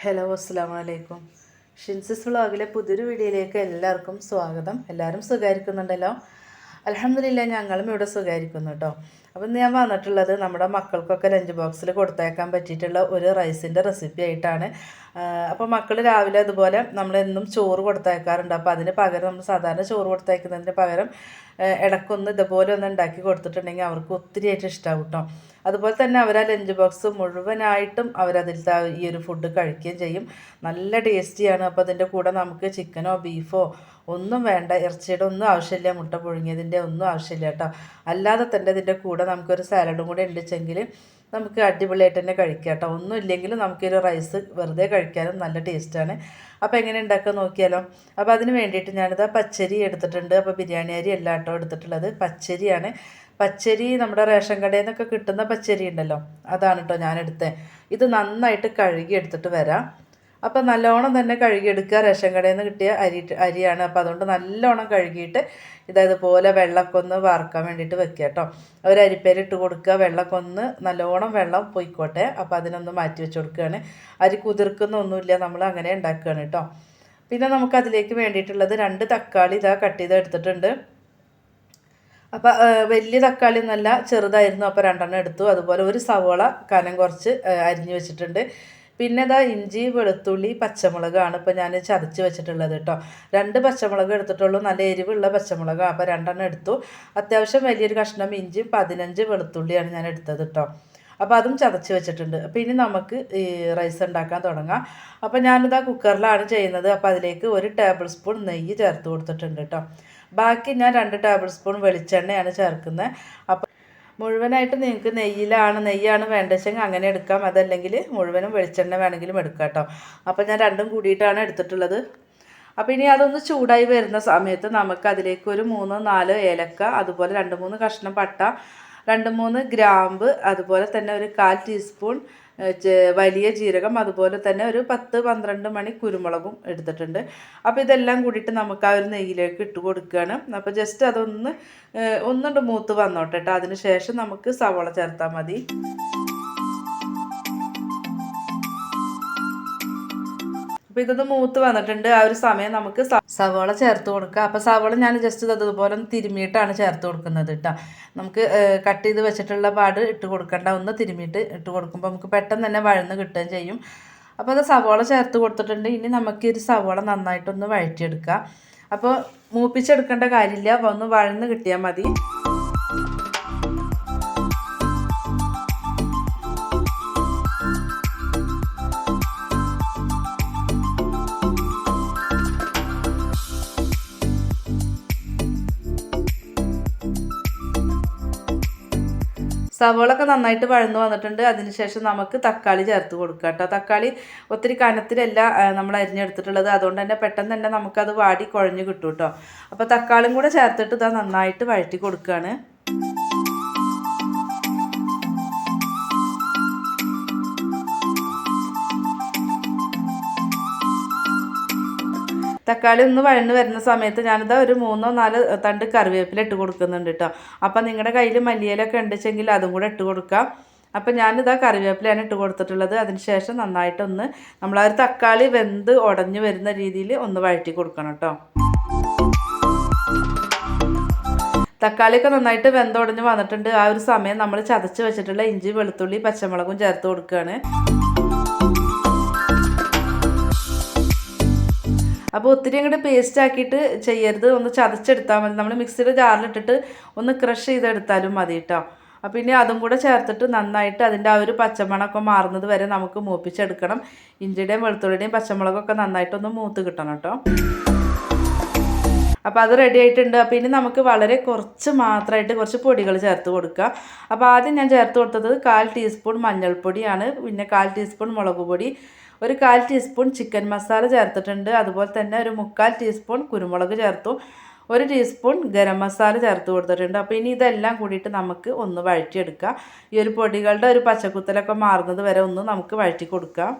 Hello അസ്സാം വലൈക്കും ഷിൻസിസ് വ്ളോഗിലെ പുതിയൊരു വീഡിയോയിലേക്ക് എല്ലാവർക്കും സ്വാഗതം. എല്ലാവരും സുഖമായിരിക്കുന്നുണ്ടല്ലോ? അലഹമില്ല ഞങ്ങളും ഇവിടെ സുഖമായിരിക്കുന്നു കേട്ടോ അപ്പം ഞാൻ വന്നിട്ടുള്ളത് നമ്മുടെ മക്കൾക്കൊക്കെ ലഞ്ച് ബോക്സിൽ കൊടുത്തേക്കാൻ പറ്റിയിട്ടുള്ള ഒരു റൈസിന്റെ റെസിപ്പി ആയിട്ടാണ്. അപ്പോൾ മക്കൾ രാവിലെ അതുപോലെ നമ്മളെന്നും ചോറ് കൊടുത്തേക്കാറുണ്ട്. അപ്പോൾ അതിന് പകരം നമ്മൾ സാധാരണ ചോറ് കൊടുത്തേക്കുന്നതിന് പകരം ഇടക്കൊന്ന് ഇതുപോലെ ഒന്ന് ഉണ്ടാക്കി കൊടുത്തിട്ടുണ്ടെങ്കിൽ അവർക്ക് ഒത്തിരി ആയിട്ട് ഇഷ്ടമാവും കേട്ടോ അതുപോലെ തന്നെ അവർ ആ ലഞ്ച് ബോക്സ് മുഴുവനായിട്ടും അവരതിലത്തെ ഈ ഒരു ഫുഡ് കഴിക്കുകയും ചെയ്യും. നല്ല ടേസ്റ്റിയാണ് അപ്പോൾ അതിന്റെ കൂടെ നമുക്ക് ചിക്കനോ ബീഫോ ഒന്നും വേണ്ട ഇറച്ചിയുടെ ഒന്നും ആവശ്യമില്ല മുട്ട പുഴുങ്ങിയതിന്റെ ഒന്നും ആവശ്യമില്ല കേട്ടോ. അല്ലാതെ തന്നെ ഇതിന്റെ കൂടെ നമുക്കൊരു സാലഡും കൂടെ ഉണ്ടെച്ചെങ്കിൽ നമുക്ക് അടിപൊളിയായിട്ട് തന്നെ കഴിക്കാം കേട്ടോ. ഒന്നും ഇല്ലെങ്കിലും നമുക്കൊരു റൈസ് വെറുതെ കഴിക്കാനും നല്ല ടേസ്റ്റാണ് അപ്പോൾ എങ്ങനെ ഉണ്ടാക്കുക നോക്കിയാലോ? അപ്പോൾ അതിന് വേണ്ടിയിട്ട് ഞാനിത് പച്ചരി എടുത്തിട്ടുണ്ട്. അപ്പോൾ ബിരിയാണി അരി അല്ല കേട്ടോ എടുത്തിട്ടുള്ളത്. പച്ചരിയാണ്. പച്ചരി നമ്മുടെ റേഷൻ കടയിൽ നിന്നൊക്കെ കിട്ടുന്ന പച്ചരി ഉണ്ടല്ലോ. അതാണ് കേട്ടോ ഞാൻ ഇത് നന്നായിട്ട് കഴുകി എടുത്തിട്ട് വരാം. അപ്പോൾ നല്ലോണം തന്നെ കഴുകിയെടുക്കുക. റേഷൻ കടയിൽ നിന്ന് കിട്ടിയ അരി അരിയാണ്. അപ്പോൾ അതുകൊണ്ട് നല്ലോണം കഴുകിയിട്ട് ഇതേപോലെ വെള്ളമൊക്കെ ഒന്ന് വാർക്കാൻ വേണ്ടിയിട്ട് വെക്കുക കേട്ടോ. ഒരു അരിപ്പേരിട്ട് കൊടുക്കുക. വെള്ളമൊക്കെ ഒന്ന് നല്ലോണം വെള്ളം പൊയ്ക്കോട്ടെ. അപ്പോൾ അതിനൊന്ന് മാറ്റി വെച്ച് കൊടുക്കുകയാണ്. അരി കുതിർക്കുന്നൊന്നുമില്ല നമ്മൾ അങ്ങനെ ഉണ്ടാക്കുകയാണ് കേട്ടോ. പിന്നെ നമുക്ക് അതിലേക്ക് വേണ്ടിയിട്ടുള്ളത് രണ്ട് തക്കാളി ഇതാ കട്ട് ചെയ്ത് എടുത്തിട്ടുണ്ട്. അപ്പോൾ വലിയ തക്കാളി എന്നല്ല ചെറുതായിരുന്നു. അപ്പോൾ രണ്ടെണ്ണം എടുത്തു. അതുപോലെ ഒരു സവോള കനം കുറച്ച് അരിഞ്ഞു വെച്ചിട്ടുണ്ട്. പിന്നെ ഇതാ ഇഞ്ചി വെളുത്തുള്ളി പച്ചമുളകാണ് ഇപ്പോൾ ഞാൻ ചതച്ച് വെച്ചിട്ടുള്ളത് കേട്ടോ. രണ്ട് പച്ചമുളക് എടുത്തിട്ടുള്ളൂ. നല്ല എരിവുള്ള പച്ചമുളകാണ് അപ്പോൾ രണ്ടെണ്ണം എടുത്തു. അത്യാവശ്യം വലിയൊരു കഷ്ണം ഇഞ്ചി പതിനഞ്ച് വെളുത്തുള്ളിയാണ് ഞാൻ എടുത്തത് കേട്ടോ. അപ്പോൾ അതും ചതച്ച് വെച്ചിട്ടുണ്ട്. അപ്പോൾ ഇനി നമുക്ക് ഈ റൈസ് ഉണ്ടാക്കാൻ തുടങ്ങാം. അപ്പോൾ ഞാനിതാ കുക്കറിലാണ് ചെയ്യുന്നത്. അപ്പോൾ അതിലേക്ക് ഒരു ടേബിൾ സ്പൂൺ നെയ്യ് ചേർത്ത് കൊടുത്തിട്ടുണ്ട് കേട്ടോ. ബാക്കി ഞാൻ രണ്ട് ടേബിൾ സ്പൂൺ വെളിച്ചെണ്ണയാണ് ചേർക്കുന്നത്. അപ്പോൾ മുഴുവനായിട്ട് നിങ്ങൾക്ക് നെയ്യിലാണ് നെയ്യാണ് വേണ്ടതെങ്കിൽ അങ്ങനെ എടുക്കാം. അതല്ലെങ്കിൽ മുഴുവനും വെളിച്ചെണ്ണ വേണമെങ്കിലും എടുക്കാം കേട്ടോ. അപ്പോൾ ഞാൻ രണ്ടും കൂടിയിട്ടാണ് എടുത്തിട്ടുള്ളത്. അപ്പോൾ ഇനി അതൊന്ന് ചൂടായി വരുന്ന സമയത്ത് നമുക്ക് അതിലേക്ക് ഒരു മൂന്നോ നാലോ ഏലക്ക അതുപോലെ രണ്ട് മൂന്ന് കഷ്ണം പട്ട രണ്ട് മൂന്ന് ഗ്രാമ്പ് അതുപോലെ തന്നെ ഒരു കാൽ ടീസ്പൂൺ വലിയ ജീരകം അതുപോലെ തന്നെ ഒരു പത്ത് പന്ത്രണ്ട് മണി കുരുമുളകും എടുത്തിട്ടുണ്ട്. അപ്പോൾ ഇതെല്ലാം കൂടിയിട്ട് നമുക്ക് ആ ഒരു നെയ്യിലേക്ക് ഇട്ട് കൊടുക്കുകയാണ്. അപ്പോൾ ജസ്റ്റ് അതൊന്ന് ഒന്നുണ്ട് മൂത്ത് വന്നോട്ടെ കേട്ടോ അതിന് ശേഷം നമുക്ക് സവോള ചേർത്താൽ മതി. അപ്പോൾ ഇതൊന്ന് മൂത്ത് വന്നിട്ടുണ്ട്. ആ ഒരു സമയം നമുക്ക് സവോള ചേർത്ത് കൊടുക്കുക അപ്പോൾ സവോള ഞാൻ ജസ്റ്റ് അതുപോലെ തിരുമിയിട്ടാണ് ചേർത്ത് കൊടുക്കുന്നത് കേട്ടോ നമുക്ക് കട്ട് ചെയ്ത് വെച്ചിട്ടുള്ള പാട് ഇട്ട് കൊടുക്കണ്ട. ഒന്ന് തിരുമിയിട്ട് ഇട്ട് കൊടുക്കുമ്പോൾ നമുക്ക് പെട്ടെന്ന് തന്നെ വഴന്ന് കിട്ടുകയും ചെയ്യും. അപ്പോൾ അത് സവോള ചേർത്ത് കൊടുത്തിട്ടുണ്ട്. ഇനി നമുക്ക് ഒരു സവോള നന്നായിട്ടൊന്ന് വഴറ്റിയെടുക്കുക അപ്പോൾ മൂപ്പിച്ചെടുക്കേണ്ട കാര്യമില്ല. ഒന്ന് വഴന്ന് കിട്ടിയാൽ മതി. സവോളൊക്കെ നന്നായിട്ട് വഴന്നു വന്നിട്ടുണ്ട്. അതിനുശേഷം നമുക്ക് തക്കാളി ചേർത്ത് കൊടുക്കുക കേട്ടോ. തക്കാളി ഒത്തിരി കനത്തിലല്ല നമ്മൾ അരിഞ്ഞെടുത്തിട്ടുള്ളത്. അതുകൊണ്ട് തന്നെ പെട്ടെന്ന് തന്നെ നമുക്കത് വാടി കുഴഞ്ഞ് കിട്ടും കേട്ടോ. അപ്പോൾ തക്കാളിയും കൂടെ ചേർത്തിട്ട് ഇതാ നന്നായിട്ട് വഴറ്റി കൊടുക്കുകയാണ്. തക്കാളി ഒന്ന് വഴന്ന് വരുന്ന സമയത്ത് ഞാനിതാ ഒരു മൂന്നോ നാല് തണ്ട് കറിവേപ്പില ഇട്ട് കൊടുക്കുന്നുണ്ട് കേട്ടോ അപ്പം നിങ്ങളുടെ കയ്യിൽ മല്ലിയിലൊക്കെ ഉണ്ടെച്ചെങ്കിൽ അതും കൂടെ ഇട്ട് കൊടുക്കാം. അപ്പം ഞാനിതാ കറിവേപ്പിലയാണ് ഇട്ട് കൊടുത്തിട്ടുള്ളത്. അതിന് ശേഷം നന്നായിട്ടൊന്ന് നമ്മൾ ആ ഒരു തക്കാളി വെന്ത് ഉടഞ്ഞു വരുന്ന രീതിയിൽ ഒന്ന് വഴറ്റി കൊടുക്കണം കേട്ടോ തക്കാളിയൊക്കെ നന്നായിട്ട് വെന്തുടഞ്ഞ് വന്നിട്ടുണ്ട്. ആ ഒരു സമയം നമ്മൾ ചതച്ച് വെച്ചിട്ടുള്ള ഇഞ്ചി വെളുത്തുള്ളി പച്ചമുളകും ചേർത്ത് കൊടുക്കുകയാണ് അപ്പോൾ ഒത്തിരി അങ്ങോട്ട് പേസ്റ്റ് ആക്കിയിട്ട് ചെയ്യരുത്. ഒന്ന് ചതച്ചെടുത്താൽ മതി. നമ്മൾ മിക്സിയുടെ ജാറിലിട്ടിട്ട് ഒന്ന് ക്രഷ് ചെയ്തെടുത്താലും മതി കേട്ടോ അപ്പോൾ ഇനി അതും കൂടെ ചേർത്തിട്ട് നന്നായിട്ട് അതിന്റെ ആ ഒരു പച്ചമണമൊക്കെ മാറുന്നത് വരെ നമുക്ക് മൂപ്പിച്ചെടുക്കണം. ഇഞ്ചിയുടെയും വെളുത്തുള്ളിയുടെയും പച്ചമുളകൊക്കെ നന്നായിട്ടൊന്ന് മൂത്ത് കിട്ടണം കേട്ടോ അപ്പോൾ അത് റെഡി ആയിട്ടുണ്ട്. അപ്പോൾ ഇനി നമുക്ക് വളരെ കുറച്ച് മാത്രമായിട്ട് കുറച്ച് പൊടികൾ ചേർത്ത് കൊടുക്കുക അപ്പോൾ ആദ്യം ഞാൻ ചേർത്ത് കൊടുത്തത് കാൽ ടീസ്പൂൺ മഞ്ഞൾപ്പൊടിയാണ്. പിന്നെ കാൽ ടീസ്പൂൺ മുളക് പൊടി. ഒരു കാൽ ടീസ്പൂൺ ചിക്കൻ മസാല ചേർത്തിട്ടുണ്ട്. അതുപോലെ തന്നെ ഒരു മുക്കാൽ ടീസ്പൂൺ കുരുമുളക് ചേർത്തു. ഒരു ടീസ്പൂൺ ഗരം മസാല ചേർത്ത് കൊടുത്തിട്ടുണ്ട്. അപ്പോൾ ഇനി ഇതെല്ലാം കൂടിയിട്ട് നമുക്ക് ഒന്ന് വഴറ്റിയെടുക്കാം. ഈ ഒരു പൊടികളുടെ ഒരു പച്ചക്കുത്തലൊക്കെ മാറുന്നത് വരെ ഒന്ന് നമുക്ക് വഴറ്റി കൊടുക്കാം.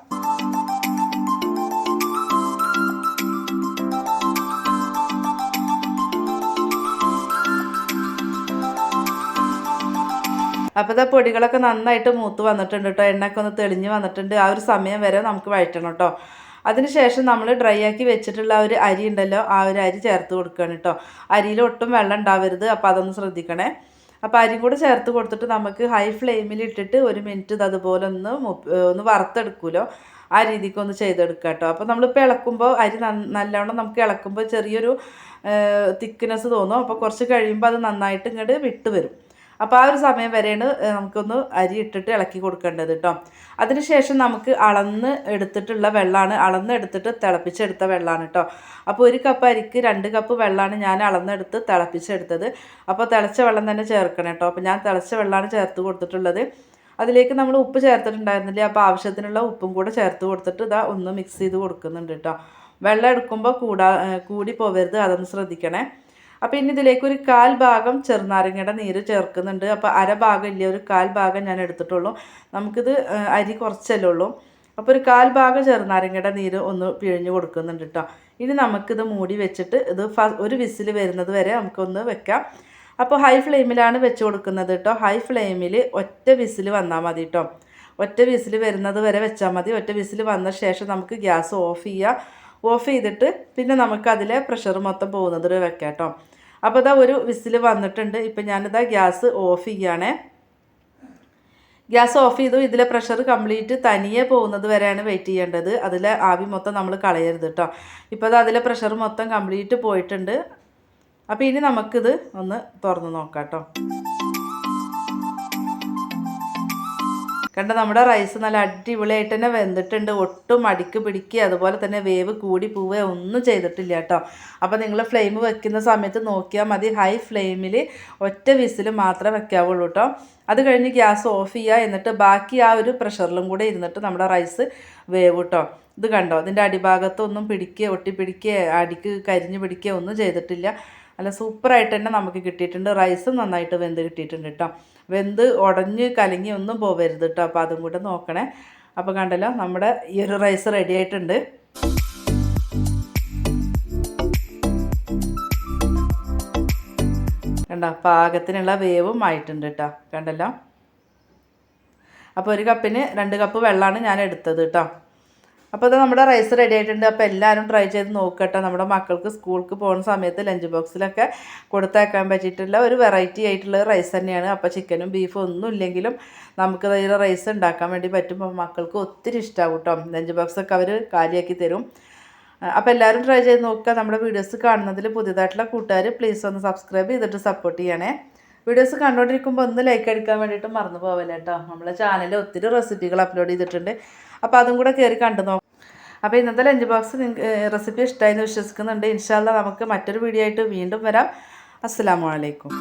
അപ്പോൾ ഇതാ പൊടികളൊക്കെ നന്നായിട്ട് മൂത്ത് വന്നിട്ടുണ്ട് കേട്ടോ എണ്ണയൊക്കെ ഒന്ന് തെളിഞ്ഞ് വന്നിട്ടുണ്ട്. ആ ഒരു സമയം വരെ നമുക്ക് വഴറ്റണം കേട്ടോ അതിനുശേഷം നമ്മൾ ഡ്രൈ ആക്കി വെച്ചിട്ടുള്ള ഒരു അരി ഉണ്ടല്ലോ ആ ഒരു അരി ചേർത്ത് കൊടുക്കുകയാണ് കേട്ടോ അരിയിൽ ഒട്ടും വെള്ളം ഉണ്ടാവരുത് അപ്പോൾ അതൊന്ന് ശ്രദ്ധിക്കണേ. അപ്പോൾ അരി കൂടെ ചേർത്ത് കൊടുത്തിട്ട് നമുക്ക് ഹൈ ഫ്ലെയിമിൽ ഇട്ടിട്ട് ഒരു മിനിറ്റ് ഇത് അതുപോലെ ഒന്ന് ഒന്ന് വറുത്തെടുക്കുമല്ലോ ആ രീതിക്ക് ഒന്ന് ചെയ്തെടുക്കുക കേട്ടോ അപ്പോൾ നമ്മളിപ്പോൾ ഇളക്കുമ്പോൾ അരി നല്ലവണ്ണം നമുക്ക് ഇളക്കുമ്പോൾ ചെറിയൊരു തിക്നെസ് തോന്നും. അപ്പോൾ കുറച്ച് കഴിയുമ്പോൾ അത് നന്നായിട്ട് ഇങ്ങോട്ട് വിട്ട് വരും. അപ്പോൾ ആ ഒരു സമയം വരെയാണ് നമുക്കൊന്ന് അരി ഇട്ടിട്ട് ഇളക്കി കൊടുക്കേണ്ടത് കേട്ടോ അതിനുശേഷം നമുക്ക് അളന്ന് എടുത്തിട്ടുള്ള വെള്ളമാണ് അളന്ന് എടുത്തിട്ട് തിളപ്പിച്ചെടുത്ത വെള്ളമാണ് കേട്ടോ അപ്പോൾ ഒരു കപ്പ് അരിക്ക് രണ്ട് കപ്പ് വെള്ളമാണ് ഞാൻ അളന്നെടുത്ത് തിളപ്പിച്ചെടുത്തത്. അപ്പോൾ തിളച്ച വെള്ളം തന്നെ ചേർക്കണം കേട്ടോ അപ്പോൾ ഞാൻ തിളച്ച വെള്ളമാണ് ചേർത്ത് കൊടുത്തിട്ടുള്ളത്. അതിലേക്ക് നമ്മൾ ഉപ്പ് ചേർത്തിട്ടുണ്ടായിരുന്നില്ല അപ്പോൾ ആവശ്യത്തിനുള്ള ഉപ്പും കൂടെ ചേർത്ത് കൊടുത്തിട്ട് ഇതാ ഒന്ന് മിക്സ് ചെയ്ത് കൊടുക്കുന്നുണ്ട് കേട്ടോ വെള്ളം എടുക്കുമ്പോൾ കൂടാ കൂടി പോവരുത് അതൊന്ന് ശ്രദ്ധിക്കണേ. അപ്പോൾ ഇനി ഇതിലേക്ക് ഒരു കാൽ ഭാഗം ചെറുനാരങ്ങയുടെ നീര് ചേർക്കുന്നുണ്ട്. അപ്പോൾ അര ഭാഗം ഇല്ല ഒരു കാൽ ഭാഗം ഞാൻ എടുത്തിട്ടുള്ളൂ. നമുക്കിത് അരി കുറച്ചല്ലേ ഉള്ളൂ. അപ്പോൾ ഒരു കാൽ ഭാഗം ചെറുനാരങ്ങയുടെ നീര് ഒന്ന് പിഴിഞ്ഞ് കൊടുക്കുന്നുണ്ട് കേട്ടോ ഇനി നമുക്കിത് മൂടി വെച്ചിട്ട് ഇത് ഒരു വിസിൽ വരുന്നത് വരെ നമുക്കൊന്ന് വെക്കാം. അപ്പോൾ ഹൈ ഫ്ലെയിമിലാണ് വെച്ച് കൊടുക്കുന്നത് കേട്ടോ ഹൈ ഫ്ലെയിമിൽ ഒറ്റ വിസിൽ വന്നാൽ മതി കേട്ടോ ഒറ്റ വിസിൽ വരുന്നത് വരെ വെച്ചാൽ മതി. ഒറ്റ വിസിൽ വന്ന ശേഷം നമുക്ക് ഗ്യാസ് ഓഫ് ചെയ്യുക ഓഫ് ചെയ്തിട്ട് പിന്നെ നമുക്ക് അതിലെ പ്രഷർ മൊത്തം പോകുന്നത് വരെ വെക്കാം കേട്ടോ. അപ്പോൾ ഇതാ ഒരു വിസിൽ വന്നിട്ടുണ്ട്. ഇപ്പം ഞാനിതാ ഗ്യാസ് ഓഫ് ചെയ്യുകയാണേ ഗ്യാസ് ഓഫ് ചെയ്തു. ഇതിലെ പ്രഷർ കംപ്ലീറ്റ് തനിയെ പോകുന്നത് വരെയാണ് വെയിറ്റ് ചെയ്യേണ്ടത്. അതിലെ ആവി മൊത്തം നമ്മൾ കളയരുത് കേട്ടോ. ഇപ്പോൾ അത് അതിലെ പ്രഷർ മൊത്തം കംപ്ലീറ്റ് പോയിട്ടുണ്ട്. അപ്പോൾ ഇനി നമുക്കിത് ഒന്ന് തുറന്ന് നോക്കാം കേട്ടോ. കണ്ട നമ്മുടെ റൈസ് നല്ല അടിപൊളിയായിട്ട് തന്നെ വെന്തിട്ടുണ്ട്. ഒട്ടും അടിക്ക് പിടിക്കുക അതുപോലെ തന്നെ വേവ് കൂടി പോവുക ഒന്നും ചെയ്തിട്ടില്ല കേട്ടോ. അപ്പോൾ നിങ്ങൾ ഫ്ലെയിം വെക്കുന്ന സമയത്ത് നോക്കിയാൽ മതി. ഹൈ ഫ്ലെയിമിൽ ഒറ്റ വിസിൽ മാത്രമേ വെക്കാവുള്ളൂ കേട്ടോ. അത് കഴിഞ്ഞ് ഗ്യാസ് ഓഫ് ചെയ്യുക. എന്നിട്ട് ബാക്കി ആ ഒരു പ്രഷറിലും കൂടെ ഇരുന്നിട്ട് നമ്മുടെ റൈസ് വേവ് കേട്ടോ. ഇത് കണ്ടോ ഇതിന്റെ അടിഭാഗത്തൊന്നും പിടിക്കുക ഒട്ടി പിടിക്കുക അടിക്ക് കരിഞ്ഞ് പിടിക്കുക ഒന്നും ചെയ്തിട്ടില്ല. നല്ല സൂപ്പറായിട്ട് തന്നെ നമുക്ക് കിട്ടിയിട്ടുണ്ട്. റൈസും നന്നായിട്ട് വെന്ത് കിട്ടിയിട്ടുണ്ട് കേട്ടോ. വെന്ത് ഉടഞ്ഞ് കലങ്ങി ഒന്നും പോവരുത് കേട്ടോ അപ്പോൾ അതും കൂടെ നോക്കണേ. അപ്പോൾ കണ്ടല്ലോ നമ്മുടെ ഈ ഒരു റൈസ് റെഡി ആയിട്ടുണ്ട്. കണ്ടോ പാകത്തിനുള്ള വേവും ആയിട്ടുണ്ട് കേട്ടോ കണ്ടല്ലോ? അപ്പോൾ ഒരു കപ്പിന് രണ്ട് കപ്പ് വെള്ളമാണ് ഞാൻ എടുത്തത് കേട്ടോ അപ്പോൾ അത് നമ്മുടെ റൈസ് റെഡി ആയിട്ടുണ്ട്. അപ്പോൾ എല്ലാവരും ട്രൈ ചെയ്ത് നോക്കട്ടെ. നമ്മുടെ മക്കൾക്ക് സ്കൂൾക്ക് പോകുന്ന സമയത്ത് ലഞ്ച് ബോക്സിലൊക്കെ കൊടുത്തേക്കാൻ പറ്റിയിട്ടുള്ള ഒരു വെറൈറ്റി ആയിട്ടുള്ള റൈസ് തന്നെയാണ്. അപ്പോൾ ചിക്കനും ബീഫും ഒന്നും ഇല്ലെങ്കിലും നമുക്ക് അതിൽ റൈസ് ഉണ്ടാക്കാൻ വേണ്ടി പറ്റും. അപ്പോൾ മക്കൾക്ക് ഒത്തിരി ഇഷ്ടമാകും കേട്ടോ. ലഞ്ച് ബോക്സൊക്കെ അവർ കാലിയാക്കി തരും. അപ്പോൾ എല്ലാവരും ട്രൈ ചെയ്ത് നോക്കുക. നമ്മുടെ വീഡിയോസ് കാണുന്നതിൽ പുതിയതായിട്ടുള്ള കൂട്ടുകാർ പ്ലീസ് ഒന്ന് സബ്സ്ക്രൈബ് ചെയ്തിട്ട് സപ്പോർട്ട് ചെയ്യണേ. വീഡിയോസ് കണ്ടുകൊണ്ടിരിക്കുമ്പോൾ ഒന്ന് ലൈക്ക് അടിക്കാൻ വേണ്ടിയിട്ട് മറന്നു പോവല്ലേ കേട്ടോ. നമ്മളെ ചാനലിൽ ഒത്തിരി റെസിപ്പികൾ അപ്ലോഡ് ചെയ്തിട്ടുണ്ട്. അപ്പോൾ അതും കൂടെ കയറി കണ്ടു നോക്കാം. അപ്പോൾ ഇന്നത്തെ ലഞ്ച് ബോക്സ് നിങ്ങൾക്ക് റെസിപ്പി ഇഷ്ടമായി എന്ന് വിശ്വസിക്കുന്നുണ്ട്. ഇൻഷാല്ല നമുക്ക് മറ്റൊരു വീഡിയോ ആയിട്ട് വീണ്ടും വരാം. അസ്സാം വലൈക്കും